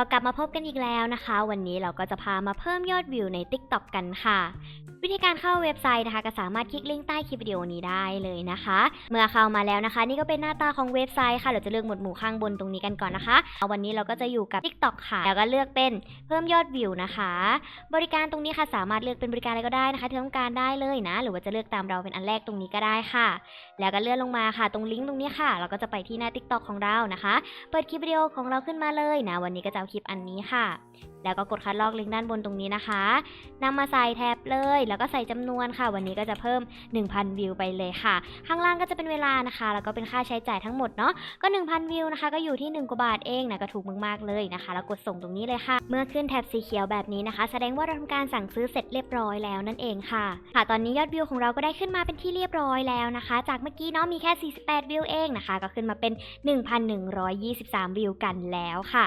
ก็กลับมาพบกันอีกแล้วนะคะ วันนี้เราก็จะพามาเพิ่มยอดวิวใน TikTok กันค่ะ วิธีการเข้าเว็บไซต์นะคะก็สามารถคลิกลิงก์ใต้คลิปวิดีโอนี้ได้เลยนะคะ เมื่อเข้ามาแล้วนะคะ นี่ก็เป็นหน้าตาของเว็บไซต์ค่ะ เราจะเลือกหมวดหมู่ข้างบนตรงนี้กันก่อนนะคะเอาวันนี้เราก็จะอยู่กับ TikTok ค่ะ แล้วก็เลือกเป็นเพิ่มยอดวิวนะคะ บริการตรงนี้ค่ะสามารถเลือกเป็นบริการอะไรก็ได้นะคะที่ต้องการได้เลยนะ หรือว่าจะเลือกตามเราเป็นอันแรกตรงนี้ก็ได้ค่ะ แล้วก็เลื่อนลงมาค่ะ ตรงลิงก์ตรงนี้ค่ะ เราก็จะไปที่หน้า TikTok ของเรานะคะ เปิดคลิปวิดีโอของเราขึ้นมาเลยนะ วันนี้ก็จะเอาคลิปอันนี้ค่ะแล้วก็กดคัดลอกลิงก์ด้านบนตรงนี้นะคะนำมาใส่แท็บเลย แล้วก็ใส่จำนวนค่ะ วันนี้ก็จะเพิ่ม 1,000 วิวไปเลยค่ะ ข้างล่างก็จะเป็นเวลานะคะ แล้วก็เป็นค่าใช้จ่ายทั้งหมดเนาะก็ 1,000 วิวนะคะ ก็อยู่ที่ 1กว่าบาทเองนะก็ถูกมากๆเลยนะคะ แล้วกดส่งตรงนี้เลยค่ะ เมื่อขึ้นแท็บสีเขียวแบบนี้นะคะ แสดงว่าเราทำการสั่งซื้อเสร็จเรียบร้อยแล้วนั่นเองค่ะ ค่ะ ตอนนี้ยอดวิวของเราก็ได้ขึ้นมาเป็นที่เรียบร้อยแล้วนะคะ จากเมื่อกี้เนาะมีแค่ 48 วิวเองนะคะ ก็ขึ้นมาเป็น 1,123 วิวกันแล้วค่ะ